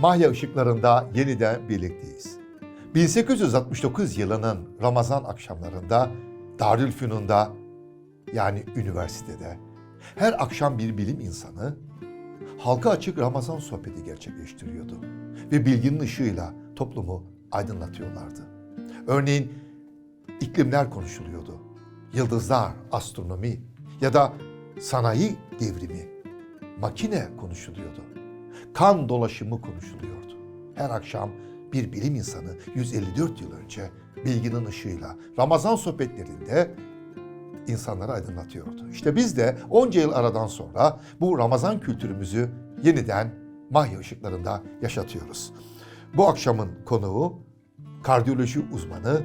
Mahya ışıklarında yeniden birlikteyiz. 1869 yılının Ramazan akşamlarında Darülfünun'da yani üniversitede her akşam bir bilim insanı halka açık Ramazan sohbeti gerçekleştiriyordu ve bilginin ışığıyla toplumu aydınlatıyorlardı. Örneğin iklimler konuşuluyordu. Yıldızlar, astronomi ya da sanayi devrimi, makine konuşuluyordu. Kan dolaşımı konuşuluyordu. Her akşam bir bilim insanı 154 yıl önce bilginin ışığıyla Ramazan sohbetlerinde insanları aydınlatıyordu. İşte biz de onca yıl aradan sonra bu Ramazan kültürümüzü yeniden Mahya ışıklarında yaşatıyoruz. Bu akşamın konuğu kardiyoloji uzmanı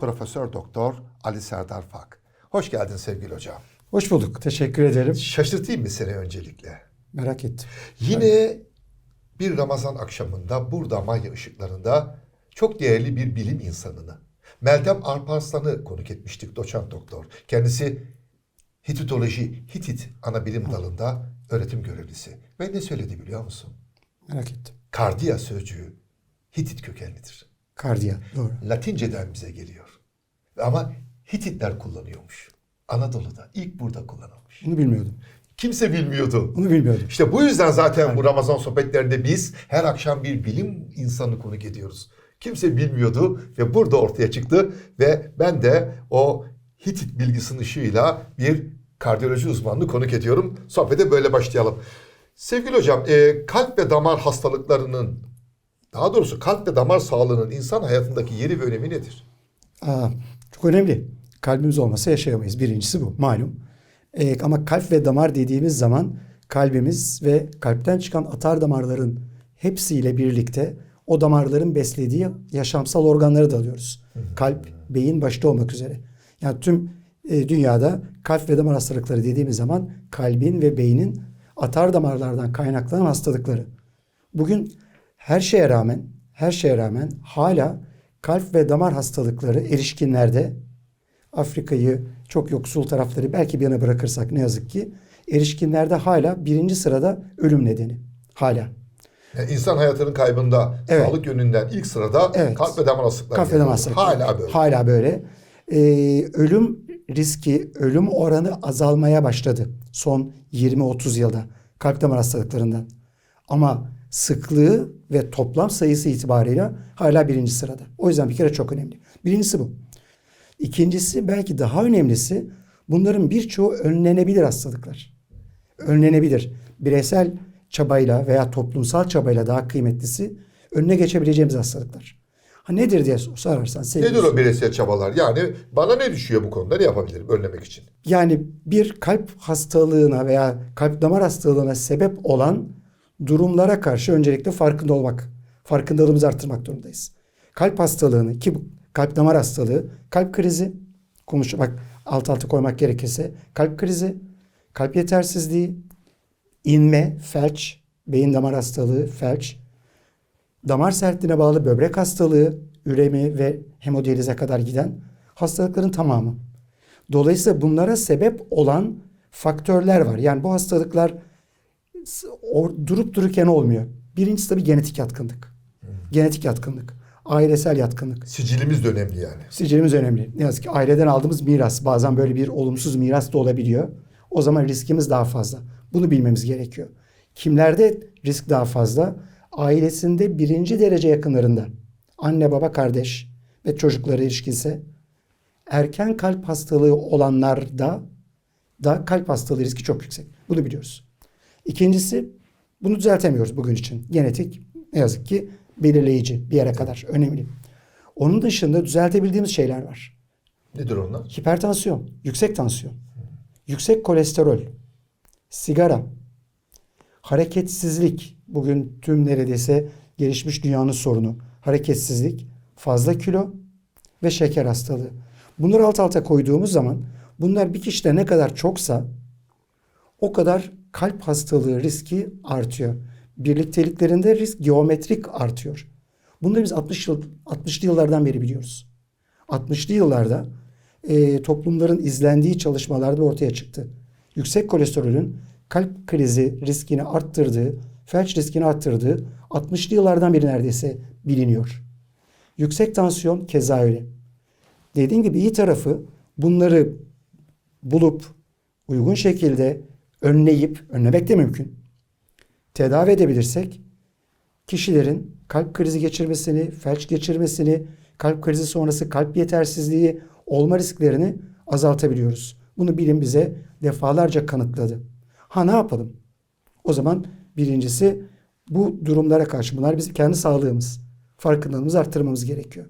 Profesör Doktor Ali Serdar Fak. Hoş geldin sevgili hocam. Hoş bulduk. Teşekkür ederim. Şaşırtayım mı seni öncelikle? Merak ettim. Yine bir Ramazan akşamında burada Mahya ışıklarında çok değerli bir bilim insanını Meltem Arparslan'ı konuk etmiştik doçent doktor. Kendisi Hititoloji, Hitit ana bilim dalında öğretim görevlisi. Ve ne söyledi biliyor musun? Merak ettim. Kardiya sözcüğü Hitit kökenlidir. Kardiya. Doğru. Latinceden bize geliyor. Ama Hititler kullanıyormuş. Anadolu'da ilk burada kullanılmış. Bunu bilmiyordum. Kimse bilmiyordu. Bunu bilmiyordum. İşte bu yüzden zaten bu Ramazan sohbetlerinde biz her akşam bir bilim insanı konuk ediyoruz. Kimse bilmiyordu ve burada ortaya çıktı ve ben de o Hitit bilgisinin ışığıyla bir kardiyoloji uzmanını konuk ediyorum. Sohbete böyle başlayalım. Sevgili hocam, e, kalp ve damar hastalıklarının, daha doğrusu kalp ve damar sağlığının insan hayatındaki yeri ve önemi nedir? Aa, çok önemli. Kalbimiz olmasa yaşayamayız. Birincisi bu. Malum. Ee, ama kalp ve damar dediğimiz zaman kalbimiz ve kalpten çıkan atar damarların hepsiyle birlikte o damarların beslediği yaşamsal organları da alıyoruz. Kalp, beyin başta olmak üzere. Yani tüm e, dünyada kalp ve damar hastalıkları dediğimiz zaman kalbin ve beynin atar damarlardan kaynaklanan hastalıkları. Bugün her şeye rağmen, her şeye rağmen hala kalp ve damar hastalıkları erişkinlerde Afrika'yı çok yoksul tarafları belki bir yana bırakırsak ne yazık ki erişkinlerde hala birinci sırada ölüm nedeni. Hala. Yani insan hayatının kaybında Evet. sağlık yönünden ilk sırada Evet. kalp ve damar hastalıkları. Kalp ve damar hastalıkları. Hala böyle. Hala böyle. Ee, ölüm riski, ölüm oranı azalmaya başladı son 20-30 yılda kalp damar hastalıklarından. Ama sıklığı ve toplam sayısı itibarıyla hala birinci sırada. O yüzden bir kere çok önemli. Birincisi bu. İkincisi belki daha önemlisi bunların birçoğu önlenebilir hastalıklar. Önlenebilir. Bireysel çabayla veya toplumsal çabayla daha kıymetlisi önüne geçebileceğimiz hastalıklar. Ha nedir diye sorarsan sevgili Nedir o bireysel çabalar? Yani bana ne düşüyor bu konuda? Ne yapabilirim önlemek için? Yani bir kalp hastalığına veya kalp damar hastalığına sebep olan durumlara karşı öncelikle farkında olmak, farkındalığımızı arttırmak durumundayız. Kalp hastalığını ki kalp damar hastalığı, kalp krizi, konuşmak alt alta koymak gerekirse kalp krizi, kalp yetersizliği, inme, felç, beyin damar hastalığı, felç, damar sertliğine bağlı böbrek hastalığı, üremi ve hemodiyalize kadar giden hastalıkların tamamı. Dolayısıyla bunlara sebep olan faktörler var. Yani bu hastalıklar durup dururken olmuyor. Birincisi tabii genetik yatkınlık. Genetik yatkınlık. Ailesel yatkınlık. Sicilimiz de önemli yani. Sicilimiz önemli. Ne yazık ki aileden aldığımız miras. Bazen böyle bir olumsuz miras da olabiliyor. O zaman riskimiz daha fazla. Bunu bilmemiz gerekiyor. Kimlerde risk daha fazla? Ailesinde birinci derece yakınlarında. Anne, baba, kardeş ve çocukları ilişkisi. Erken kalp hastalığı olanlarda da kalp hastalığı riski çok yüksek. Bunu biliyoruz. İkincisi bunu düzeltemiyoruz bugün için. Genetik ne yazık ki belirleyici bir yere kadar önemli. Onun dışında düzeltebildiğimiz şeyler var. Nedir onlar? Hipertansiyon, yüksek tansiyon, yüksek kolesterol, sigara, hareketsizlik. Bugün tüm neredeyse gelişmiş dünyanın sorunu. Hareketsizlik, fazla kilo ve şeker hastalığı. Bunları alt alta koyduğumuz zaman bunlar bir kişide ne kadar çoksa o kadar kalp hastalığı riski artıyor. Birlikteliklerinde risk geometrik artıyor. Bunları biz 60 yıl 60'lı yıllardan beri biliyoruz. 60'lı yıllarda e, toplumların izlendiği çalışmalarda ortaya çıktı. Yüksek kolesterolün kalp krizi riskini arttırdığı felç riskini arttırdığı 60'lı yıllardan beri neredeyse biliniyor. Yüksek tansiyon keza öyle. Dediğim gibi iyi tarafı bunları bulup uygun şekilde önleyip, önlemek de mümkün. Tedavi edebilirsek kişilerin kalp krizi geçirmesini, felç geçirmesini, kalp krizi sonrası kalp yetersizliği olma risklerini azaltabiliyoruz. Bunu bilim bize defalarca kanıtladı. Ha ne yapalım? O zaman birincisi bu durumlara karşı bunlar bizim kendi sağlığımız. Farkındalığımızı arttırmamız gerekiyor.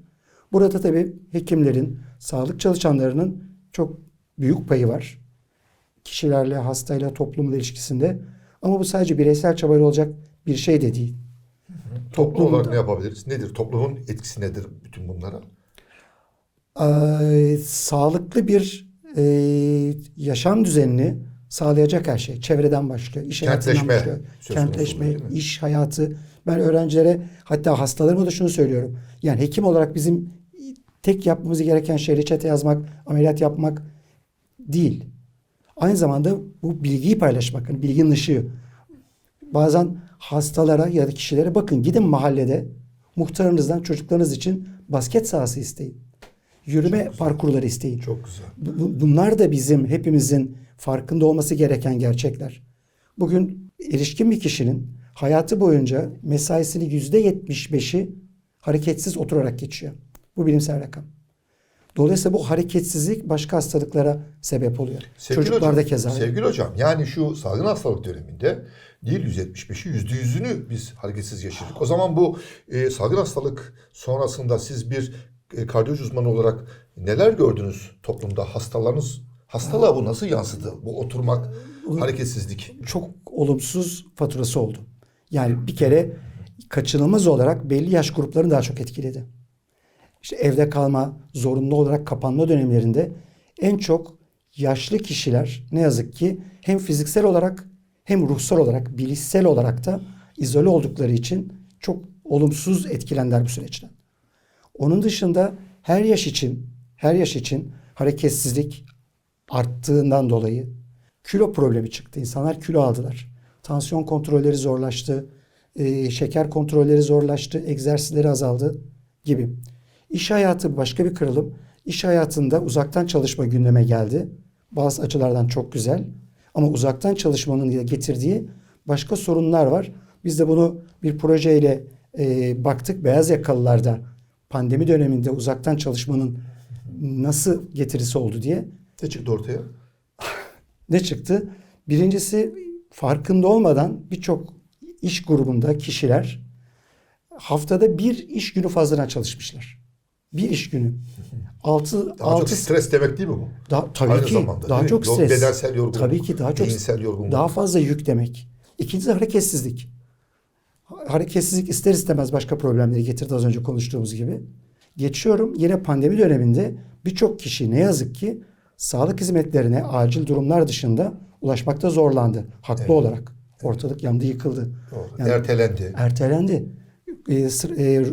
Burada tabii hekimlerin, sağlık çalışanlarının çok büyük payı var. Kişilerle, hastayla, toplumla ilişkisinde. Ama bu sadece bireysel çabayla olacak bir şey de değil. Toplum olarak ne yapabiliriz? Nedir? Toplumun etkisi nedir bütün bunlara? Ee, sağlıklı bir e, yaşam düzenini sağlayacak her şey. Çevreden başlıyor, iş hayatından Kentleşme başlıyor. söz konusu Kentleşme, değil mi? iş hayatı. Ben öğrencilere hatta hastalarıma da şunu söylüyorum. Yani hekim olarak bizim tek yapmamız gereken şey reçete yazmak, ameliyat yapmak değil. Aynı zamanda bu bilgiyi paylaşmak, yani bilginin ışığı. Bazen hastalara ya da kişilere bakın gidin mahallede muhtarınızdan çocuklarınız için basket sahası isteyin. Yürüme parkurları isteyin. Çok güzel. Bu- bu- Bunlar da bizim hepimizin farkında olması gereken gerçekler. Bugün erişkin bir kişinin hayatı boyunca mesaisinin yüzde yetmiş beşi hareketsiz oturarak geçiyor. Bu bilimsel rakam. Dolayısıyla bu hareketsizlik başka hastalıklara sebep oluyor. Sevgili Çocuklarda hocam, keza. Sevgili hocam yani şu salgın hastalık döneminde değil 175'i %100'ünü biz hareketsiz geçirdik. O zaman bu e, salgın hastalık sonrasında siz bir e, kardiyoloji uzmanı olarak neler gördünüz toplumda? Hastalarınız hastalığa bu nasıl yansıdı? Bu oturmak, hareketsizlik. çok olumsuz faturası oldu. Yani bir kere kaçınılmaz olarak belli yaş gruplarını daha çok etkiledi. İşte evde kalma, zorunlu olarak kapanma dönemlerinde en çok yaşlı kişiler ne yazık ki hem fiziksel olarak hem ruhsal olarak, bilişsel olarak da izole oldukları için çok olumsuz etkilendiler bu süreçten. Onun dışında her yaş için, her yaş için hareketsizlik arttığından dolayı kilo problemi çıktı. İnsanlar kilo aldılar. Tansiyon kontrolleri zorlaştı. e, şeker kontrolleri zorlaştı. Egzersizleri azaldı gibi. İş hayatı başka bir kırılım. İş hayatında uzaktan çalışma gündeme geldi. Bazı açılardan çok güzel. Ama uzaktan çalışmanın getirdiği başka sorunlar var. Biz de bunu bir projeyle e, baktık. Beyaz yakalılarda pandemi döneminde uzaktan çalışmanın nasıl getirisi oldu diye. Ne çıktı ortaya? Ne çıktı? Birincisi farkında olmadan birçok iş grubunda kişiler haftada bir iş günü fazladan çalışmışlar. Bir iş günü. Altı, Daha altı, çok stres demek değil mi bu? daha, tabii Aynı ki zamanda, daha çok stres. bedensel yorgunluk, Tabii ki daha çok beyinsel yorgunluk. Daha fazla yük demek. İkincisi hareketsizlik. Hareketsizlik ister istemez başka problemleri getirdi az önce konuştuğumuz gibi. Geçiyorum yine pandemi döneminde birçok kişi ne yazık ki sağlık hizmetlerine acil durumlar dışında ulaşmakta zorlandı. Haklı olarak. Ortalık yandı yıkıldı. Doğru. Yani- Ertelendi. ertelendi. E, sır- e,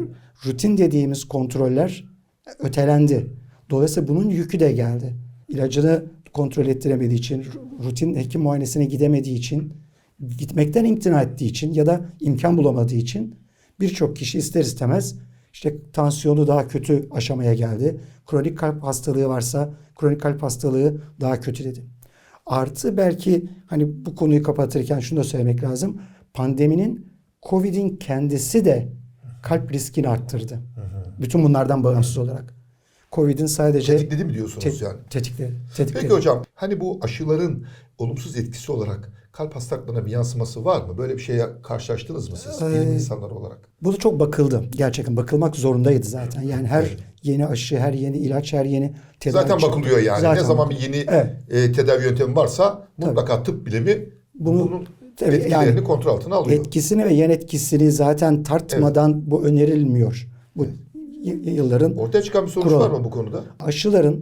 rutin dediğimiz kontroller ötelendi. Dolayısıyla bunun yükü de geldi. İlacını kontrol ettiremediği için, rutin hekim muayenesine gidemediği için, gitmekten imtina ettiği için ya da imkan bulamadığı için birçok kişi ister istemez işte tansiyonu daha kötü aşamaya geldi. Kronik kalp hastalığı varsa kronik kalp hastalığı daha kötü dedi. Artı belki hani bu konuyu kapatırken şunu da söylemek lazım. Pandeminin Covid'in kendisi de kalp riskini arttırdı. Bütün bunlardan bağımsız olarak. Covid'in sadece Tetikledi mi diyorsunuz Tet- yani? Tetikledi. Tetikledi. Peki hocam hani bu aşıların olumsuz etkisi olarak kalp hastalıklarına bir yansıması var mı? Böyle bir şeye karşılaştınız mı siz bilim Ee, insanları olarak? Bu da çok bakıldı. Gerçekten bakılmak zorundaydı zaten. Yani her yeni aşı, her yeni ilaç, her yeni tedavi Zaten çıktı. bakılıyor yani. Zaten ne zaman bir yeni Evet. e, tedavi yöntemi varsa mutlaka tıp bilimi Bunu- bunun Tabii etkilerini yani kontrol altına alıyor. Etkisini ve yan etkisini zaten tartmadan bu önerilmiyor. Bu y- yılların Ortaya çıkan bir sonuç Kural. var mı bu konuda? aşıların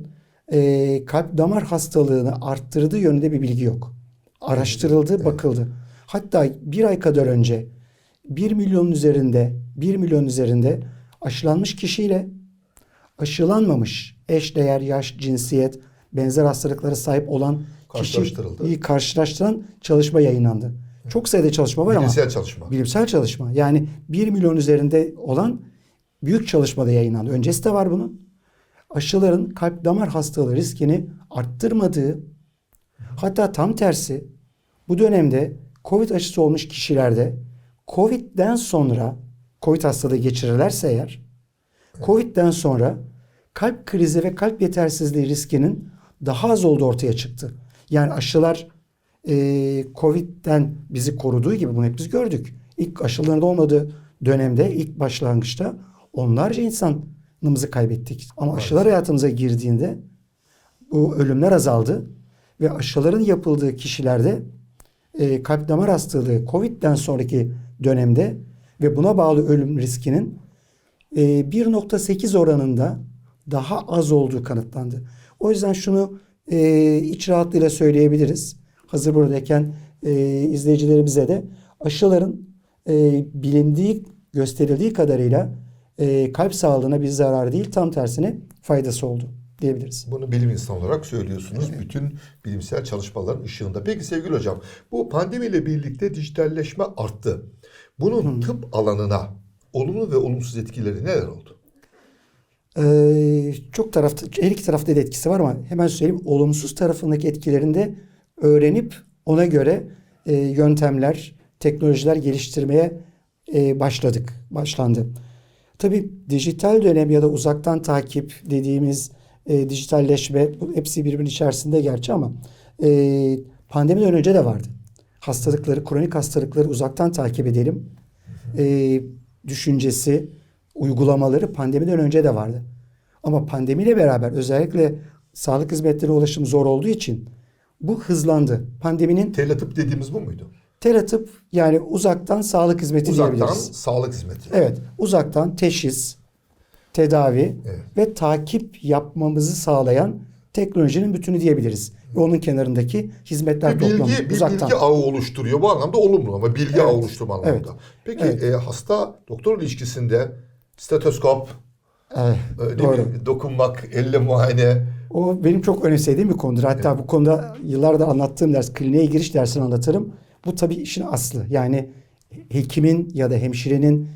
e, kalp damar hastalığını arttırdığı yönünde bir bilgi yok. Araştırıldı, bakıldı. Hatta bir ay kadar önce 1 milyonun üzerinde 1 milyon üzerinde aşılanmış kişiyle aşılanmamış eş değer, yaş, cinsiyet, benzer hastalıklara sahip olan kişiyi karşılaştıran çalışma yayınlandı. Çok sayıda çalışma var ama Bilimsel çalışma. bilimsel çalışma. Yani 1 milyon üzerinde olan büyük çalışmada yayınlandı. Öncesi de var bunun. Aşıların kalp damar hastalığı riskini arttırmadığı hatta tam tersi bu dönemde Covid aşısı olmuş kişilerde Covid'den sonra Covid hastalığı geçirirlerse eğer Covid'den sonra kalp krizi ve kalp yetersizliği riskinin daha az olduğu ortaya çıktı. Yani aşılar e, Covid'den bizi koruduğu gibi bunu hep biz gördük. İlk aşıların olmadığı dönemde ilk başlangıçta onlarca insanımızı kaybettik. Ama aşılar hayatımıza girdiğinde bu ölümler azaldı ve aşıların yapıldığı kişilerde e, kalp damar hastalığı Covid'den sonraki dönemde ve buna bağlı ölüm riskinin e, 1.8 oranında daha az olduğu kanıtlandı. O yüzden şunu e, iç rahatlığıyla söyleyebiliriz. Hazır buradayken e, izleyicilerimize de aşıların e, bilindiği, gösterildiği kadarıyla e, kalp sağlığına bir zarar değil, tam tersine faydası oldu diyebiliriz. Bunu bilim insanı olarak söylüyorsunuz. Bütün bilimsel çalışmaların ışığında. Peki sevgili hocam, bu pandemiyle birlikte dijitalleşme arttı. Bunun tıp alanına olumlu ve olumsuz etkileri neler oldu? Ee, çok tarafta, her iki tarafta da etkisi var ama hemen söyleyeyim. Olumsuz tarafındaki etkilerini de öğrenip ona göre e, yöntemler, teknolojiler geliştirmeye e, başladık, başlandı. Tabii dijital dönem ya da uzaktan takip dediğimiz e, dijitalleşme hepsi birbirinin içerisinde gerçi ama e, pandemiden önce de vardı. Hastalıkları, kronik hastalıkları uzaktan takip edelim. E, düşüncesi, uygulamaları pandemiden önce de vardı. Ama pandemiyle beraber özellikle sağlık hizmetlerine ulaşım zor olduğu için bu hızlandı. Pandeminin Teletıp dediğimiz bu muydu? Teratıp yani uzaktan sağlık hizmeti Uzaktan diyebiliriz. sağlık hizmeti. Evet, uzaktan teşhis, tedavi Evet. ve takip yapmamızı sağlayan teknolojinin bütünü diyebiliriz. Ve onun kenarındaki hizmetler Bir toplamı bilgi, bir uzaktan. bilgi ağı oluşturuyor. Bu anlamda olumlu ama bilgi ağı oluşturma anlamında. Evet. Peki Evet. e, hasta doktor ilişkisinde stetoskop, Evet, e, ne doğru. dokunmak, elle muayene, O benim çok önemsediğim bir konudur. Hatta bu konuda yıllarda anlattığım ders, kliniğe giriş dersini anlatırım. Bu tabii işin aslı. Yani hekimin ya da hemşirenin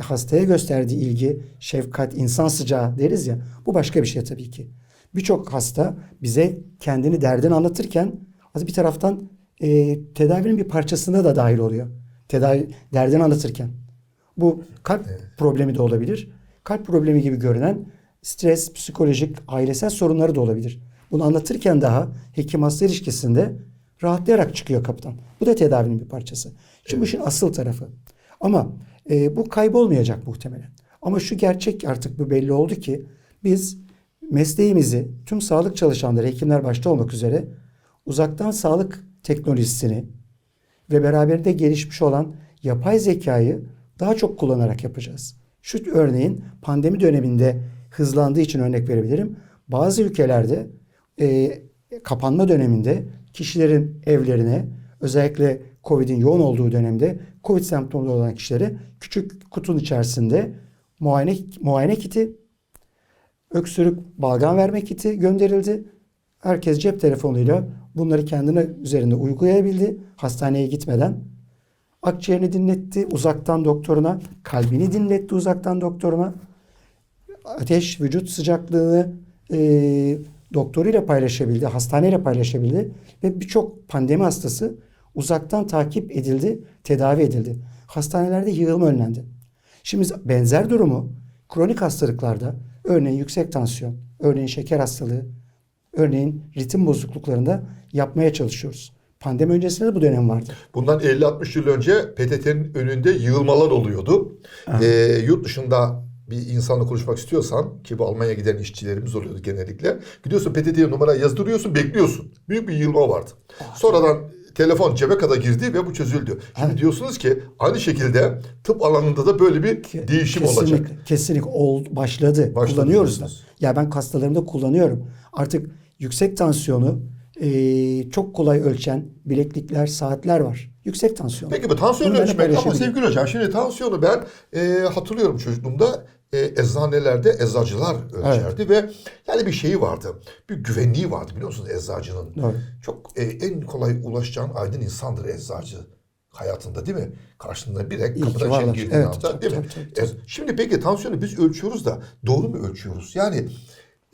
hastaya gösterdiği ilgi, şefkat, insan sıcağı deriz ya. Bu başka bir şey tabii ki. Birçok hasta bize kendini derdini anlatırken bir taraftan e, tedavinin bir parçasında da dahil oluyor. Tedavi derdini anlatırken. Bu kalp problemi de olabilir. Kalp problemi gibi görünen stres, psikolojik, ailesel sorunları da olabilir. Bunu anlatırken daha hekim hasta ilişkisinde rahatlayarak çıkıyor kapıdan. Bu da tedavinin bir parçası. Şimdi bu işin asıl tarafı. Ama e, bu kaybolmayacak muhtemelen. Ama şu gerçek artık bu belli oldu ki biz mesleğimizi tüm sağlık çalışanları, hekimler başta olmak üzere uzaktan sağlık teknolojisini ve beraberinde gelişmiş olan yapay zekayı daha çok kullanarak yapacağız. Şu örneğin pandemi döneminde hızlandığı için örnek verebilirim. Bazı ülkelerde e, kapanma döneminde kişilerin evlerine özellikle Covid'in yoğun olduğu dönemde Covid semptomları olan kişilere küçük kutunun içerisinde muayene, muayene kiti, öksürük, balgam verme kiti gönderildi. Herkes cep telefonuyla bunları kendine üzerinde uygulayabildi hastaneye gitmeden. Akciğerini dinletti uzaktan doktoruna, kalbini dinletti uzaktan doktoruna. Ateş, vücut sıcaklığını e, doktoruyla paylaşabildi, hastaneyle paylaşabildi ve birçok pandemi hastası uzaktan takip edildi, tedavi edildi. Hastanelerde yığılma önlendi. Şimdi benzer durumu kronik hastalıklarda, örneğin yüksek tansiyon, örneğin şeker hastalığı, örneğin ritim bozukluklarında yapmaya çalışıyoruz. Pandemi öncesinde de bu dönem vardı. Bundan 50-60 yıl önce PTT'nin önünde yığılmalar oluyordu. Ee, yurt dışında bir insanla konuşmak istiyorsan ki bu Almanya'ya giden işçilerimiz oluyordu genellikle. Gidiyorsun PTT'ye numara yazdırıyorsun bekliyorsun. Büyük bir yığılma vardı. Sonradan telefon cebe kadar girdi ve bu çözüldü. Şimdi diyorsunuz ki aynı şekilde tıp alanında da böyle bir değişim kesinlikle, olacak. Kesinlikle ol, başladı. Başladı Kullanıyoruz da. Ya ben hastalarımda kullanıyorum. Artık yüksek tansiyonu e, çok kolay ölçen bileklikler, saatler var. Yüksek tansiyon. Peki bu tansiyonu ölçmek ama sevgili hocam şimdi tansiyonu ben e, hatırlıyorum çocukluğumda e, eczanelerde eczacılar ölçerdi ve yani bir şeyi vardı. Bir güvenliği vardı biliyor musunuz eczacının. Doğru. Çok e, en kolay ulaşacağın aydın insandır eczacı. hayatında değil mi? Karşında bir ki kapıdan içeri girdiğin Evet, anda tabii, değil mi? tabii, tabii, E, Şimdi peki tansiyonu biz ölçüyoruz da doğru mu ölçüyoruz? Yani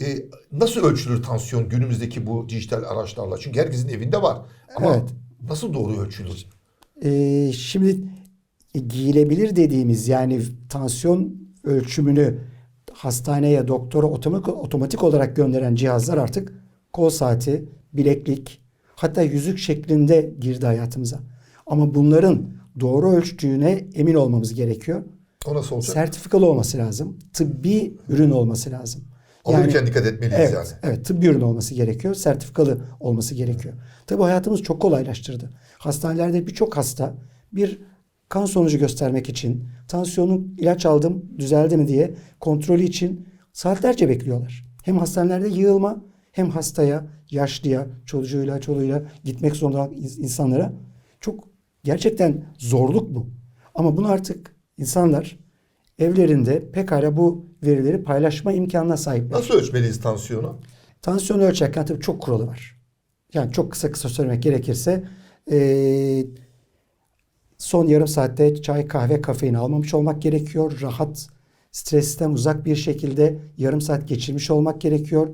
e, nasıl ölçülür tansiyon günümüzdeki bu dijital araçlarla? Çünkü herkesin evinde var. Ama Evet. nasıl doğru ölçülür? Ee, şimdi giyilebilir dediğimiz yani tansiyon ölçümünü hastaneye, doktora otomatik, otomatik olarak gönderen cihazlar artık kol saati, bileklik, hatta yüzük şeklinde girdi hayatımıza. Ama bunların doğru ölçtüğüne emin olmamız gerekiyor. O nasıl olacak? Sertifikalı olması lazım. Tıbbi ürün olması lazım. Alırken dikkat etmeliyiz evet, yani. Evet, tıbbi ürün olması gerekiyor. Sertifikalı olması gerekiyor. Tabii hayatımız çok kolaylaştırdı. Hastanelerde birçok hasta bir kan sonucu göstermek için, tansiyonun ilaç aldım, düzeldi mi diye kontrolü için saatlerce bekliyorlar. Hem hastanelerde yığılma hem hastaya, yaşlıya, çocuğuyla, çoluğuyla gitmek zorunda insanlara çok gerçekten zorluk bu. Ama bunu artık insanlar evlerinde pekala bu verileri paylaşma imkanına sahipler. Nasıl ölçmeliyiz tansiyonu? Tansiyonu ölçerken tabii çok kuralı var. Yani çok kısa kısa söylemek gerekirse eee, son yarım saatte çay, kahve, kafein almamış olmak gerekiyor. Rahat, stresten uzak bir şekilde yarım saat geçirmiş olmak gerekiyor.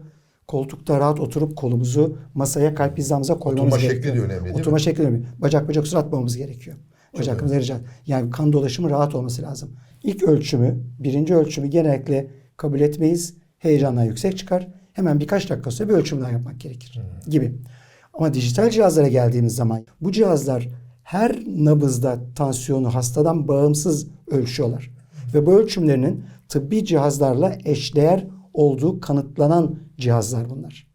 Koltukta rahat oturup kolumuzu masaya kalp hizamıza koymamız Oturma şekli gerekiyor. de önemli, Oturma mi? şekli önemli. Bacak bacak üstüne atmamamız gerekiyor. Bacaklarımızı rica. Yani kan dolaşımı rahat olması lazım. İlk ölçümü, birinci ölçümü genellikle kabul etmeyiz. Heyecandan yüksek çıkar. Hemen birkaç dakika sonra bir ölçüm daha yapmak gerekir gibi. Ama dijital cihazlara geldiğimiz zaman bu cihazlar her nabızda tansiyonu hastadan bağımsız ölçüyorlar. Ve bu ölçümlerinin tıbbi cihazlarla eşdeğer olduğu kanıtlanan cihazlar bunlar.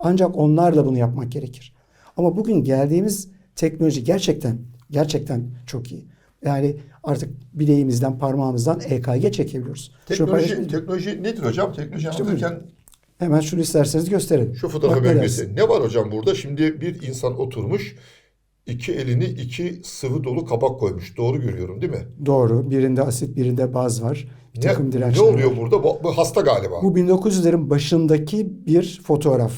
Ancak onlarla bunu yapmak gerekir. Ama bugün geldiğimiz teknoloji gerçekten gerçekten çok iyi. Yani artık bileğimizden, parmağımızdan EKG çekebiliyoruz. Teknoloji, paylaşayım. teknoloji nedir hocam? Teknoloji anlatırken Hemen şunu isterseniz gösterelim. şu fotoğrafı ben göstereyim. Ne var hocam burada? Şimdi bir insan oturmuş. İki elini iki sıvı dolu kabak koymuş. Doğru görüyorum değil mi? Doğru. Birinde asit, birinde baz var. Bir Ne, takım ne dirençler oluyor var. burada? Bu, bu hasta galiba. Bu 1900'lerin başındaki bir fotoğraf.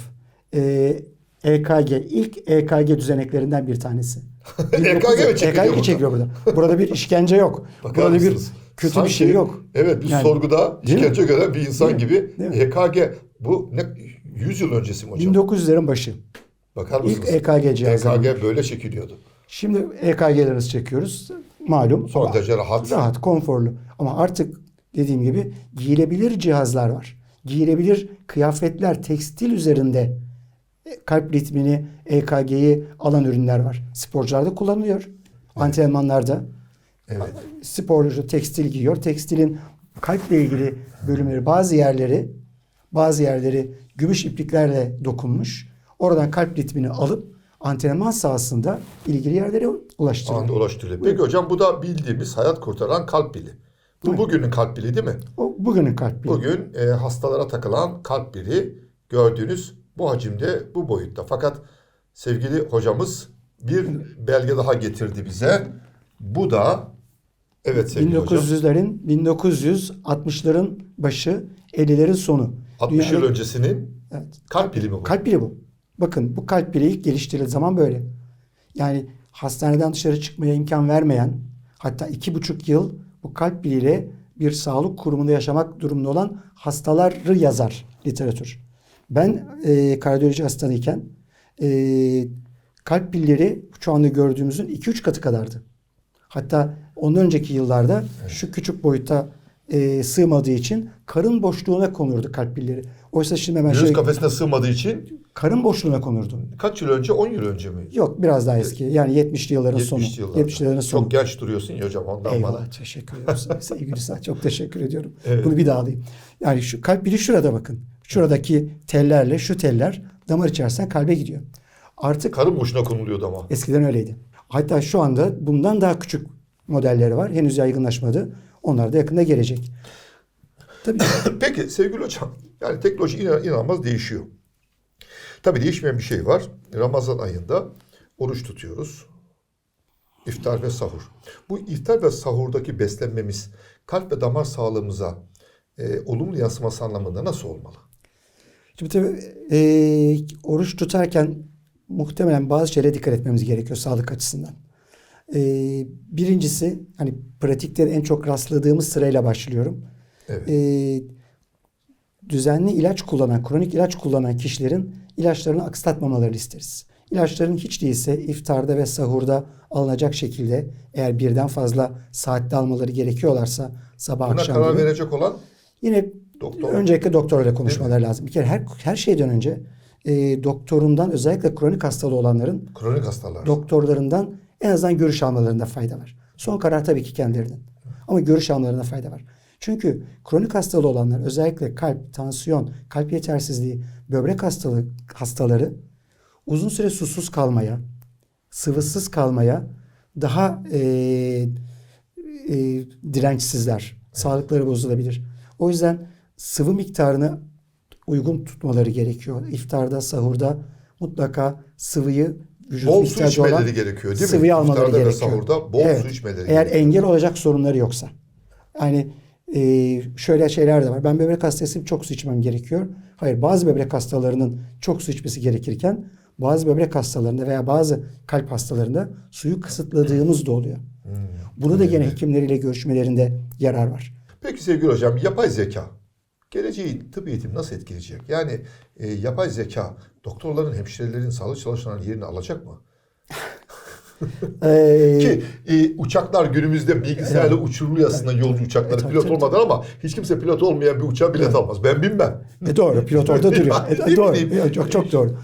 Ee, EKG, ilk EKG düzeneklerinden bir tanesi. EKG mi çekiliyor EKG burada? çekiliyor burada. Burada bir işkence yok. Bakar burada bir mısınız? kötü Sanki, bir şey yok. Evet bir Yani- sorguda işkence gören bir insan Değil gibi. Değil? EKG bu ne 100 yıl öncesi mi hocam? 1900'lerin başı. Bakar İlk mısınız? EKG cihazı. EKG böyle çekiliyordu. Şimdi EKG'lerimizi çekiyoruz. Malum. Son ama derece rahat. Rahat, konforlu. Ama artık dediğim gibi giyilebilir cihazlar var. Giyilebilir kıyafetler, tekstil üzerinde e, kalp ritmini, EKG'yi alan ürünler var. Sporcularda kullanılıyor. Antrenmanlarda. Evet. Sporcu tekstil giyiyor. Tekstilin kalple ilgili bölümleri bazı yerleri bazı yerleri gümüş ipliklerle dokunmuş. Oradan kalp ritmini alıp antrenman sahasında ilgili yerlere ulaştırıyor. Anda ulaştırılıyor. Peki hocam bu da bildiğimiz hayat kurtaran kalp pili. Bu bugünün kalp pili değil mi? O bugünün kalp pili. Bugün e, hastalara takılan kalp pili gördüğünüz bu hacimde, bu boyutta. Fakat sevgili hocamız bir belge daha getirdi bize. Bu da evet sevgili hocam 1900'lerin 1960'ların başı 50'lerin sonu. 60 yıl Dünyada- öncesinin Evet. kalp pili mi bu? Kalp pili bu. Bakın bu kalp ilk geliştirildiği zaman böyle. Yani hastaneden dışarı çıkmaya imkan vermeyen hatta iki buçuk yıl bu kalp piliyle bir sağlık kurumunda yaşamak durumunda olan hastaları yazar literatür. Ben e, kardiyoloji hastanıyken e, kalp pilleri şu anda gördüğümüzün 2-3 katı kadardı. Hatta ondan önceki yıllarda şu küçük boyutta e, sığmadığı için karın boşluğuna konurdu kalp pilleri. Oysa şimdi hemen Göğüs şey, kafesine sığmadığı için karın boşluğuna konurdu. kaç yıl önce? 10 yıl önce mi? Yok biraz daha eski. Yani 70'li yılların sonu. 70'li yıllarda. 70'li yılların sonu. Çok genç duruyorsun ya hocam ondan bana. Eyvallah teşekkür ederim. Sevgili Sağ çok teşekkür ediyorum. Evet. Bunu bir daha alayım. Yani şu kalp biri şurada bakın. Şuradaki tellerle şu teller damar içerisinden kalbe gidiyor. Artık Karın boşuna konuluyordu ama. eskiden öyleydi. Hatta şu anda bundan daha küçük modelleri var. Henüz yaygınlaşmadı. Onlar da yakında gelecek. Tabii Peki sevgili hocam yani teknoloji inan, inanılmaz değişiyor. Tabii değişmeyen bir şey var. Ramazan ayında oruç tutuyoruz. İftar ve sahur. Bu iftar ve sahurdaki beslenmemiz kalp ve damar sağlığımıza e, olumlu yansıması anlamında nasıl olmalı? Şimdi tabii eee, oruç tutarken muhtemelen bazı şeylere dikkat etmemiz gerekiyor sağlık açısından. Ee, birincisi hani pratikte en çok rastladığımız sırayla başlıyorum. Evet. Ee, düzenli ilaç kullanan, kronik ilaç kullanan kişilerin ilaçlarını aksatmamalarını isteriz. İlaçların hiç değilse iftarda ve sahurda alınacak şekilde eğer birden fazla saatte almaları gerekiyorlarsa sabah Buna akşam karar gibi, verecek olan yine doktor. öncelikle doktorla konuşmaları lazım. Bir kere her her şeyden önce e, doktorundan özellikle kronik hastalığı olanların kronik hastalar. doktorlarından en azından görüş almalarında fayda var. Son karar tabii ki kendilerinin. Ama görüş almalarında fayda var. Çünkü kronik hastalığı olanlar özellikle kalp, tansiyon, kalp yetersizliği, böbrek hastalığı hastaları uzun süre susuz kalmaya, sıvısız kalmaya daha e, e, dirençsizler. Sağlıkları bozulabilir. O yüzden sıvı miktarını uygun tutmaları gerekiyor. İftarda, sahurda mutlaka sıvıyı vücudun Bol su ihtiyacı olan içmeleri gerekiyor değil mi? sıvıyı almaları İftarda ve gerekiyor. sahurda bol Evet. su içmeleri Eğer gerekiyor. engel olacak sorunları yoksa. Yani e, şöyle şeyler de var. Ben böbrek hastasıyım çok su içmem gerekiyor. Hayır bazı böbrek hastalarının çok su içmesi gerekirken bazı böbrek hastalarında veya bazı kalp hastalarında suyu kısıtladığımız da oluyor. Hmm. Bunu da gene hekimleriyle görüşmelerinde yarar var. Peki sevgili hocam yapay zeka geleceği tıp eğitim nasıl etkileyecek? Yani e, yapay zeka doktorların, hemşirelerin, sağlık çalışanların yerini alacak mı? Ki e, uçaklar günümüzde bilgisayarla uçuruluyor aslında yolcu uçakları tabii, pilot tabii, olmadan ama hiç kimse pilot olmayan bir uçağa bilet almaz. Ben binmem. E doğru. Pilot orada duruyor. E, doğru. Çok çok doğru.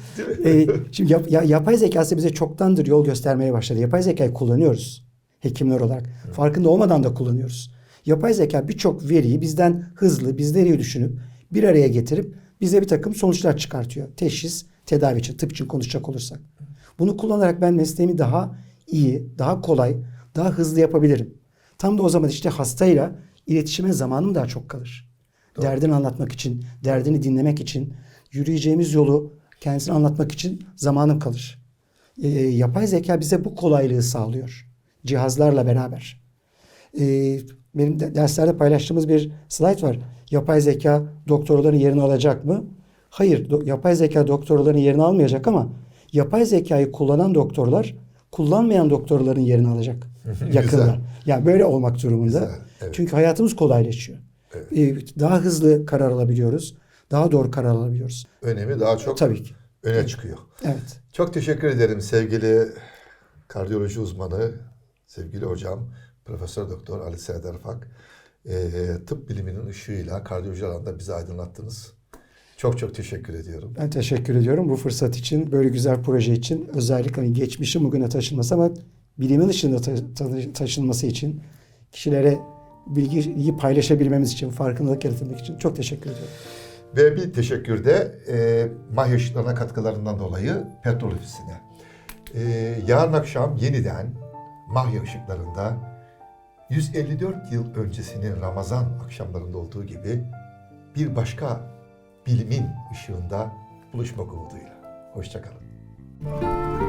E, şimdi yap- ya- yapay zekası bize çoktandır yol göstermeye başladı. Yapay zekayı kullanıyoruz hekimler olarak. Farkında olmadan da kullanıyoruz. Yapay zeka birçok veriyi bizden hızlı, bizleri düşünüp bir araya getirip bize bir takım sonuçlar çıkartıyor. Teşhis, tedavi için, tıp için konuşacak olursak. Bunu kullanarak ben mesleğimi daha iyi, daha kolay, daha hızlı yapabilirim. Tam da o zaman işte hastayla iletişime zamanım daha çok kalır. Derdini anlatmak için, derdini dinlemek için, yürüyeceğimiz yolu kendisine anlatmak için zamanım kalır. Ee, yapay zeka bize bu kolaylığı sağlıyor. Cihazlarla beraber. Ee, benim de- derslerde paylaştığımız bir slide var. Yapay zeka doktorların yerini alacak mı? Hayır, do- yapay zeka doktorların yerini almayacak ama yapay zekayı kullanan doktorlar kullanmayan doktorların yerini alacak yakında. Güzel. Yani böyle olmak durumunda. Güzel, evet. Çünkü hayatımız kolaylaşıyor. Ee, daha hızlı karar alabiliyoruz. Daha doğru karar alabiliyoruz. Önemi daha çok Tabii ki. öne çıkıyor. Evet. Çok teşekkür ederim sevgili kardiyoloji uzmanı, sevgili hocam Profesör Doktor Ali Serdar Fak. Ee, tıp biliminin ışığıyla kardiyoloji alanında bizi aydınlattınız. Çok çok teşekkür ediyorum. Ben teşekkür ediyorum bu fırsat için, böyle güzel proje için. Özellikle hani geçmişin bugüne taşınması ama bilimin ışığında ta- ta- taşınması için, kişilere bilgiyi paylaşabilmemiz için, farkındalık yaratılmak için çok teşekkür ediyorum. Ve bir teşekkür de e, Mahya Işıklarına katkılarından dolayı Petrol Ofisi'ne. E, yarın akşam yeniden Mahya Işıklarında 154 yıl öncesinin Ramazan akşamlarında olduğu gibi bir başka bilimin ışığında buluşmak umuduyla. Hoşçakalın.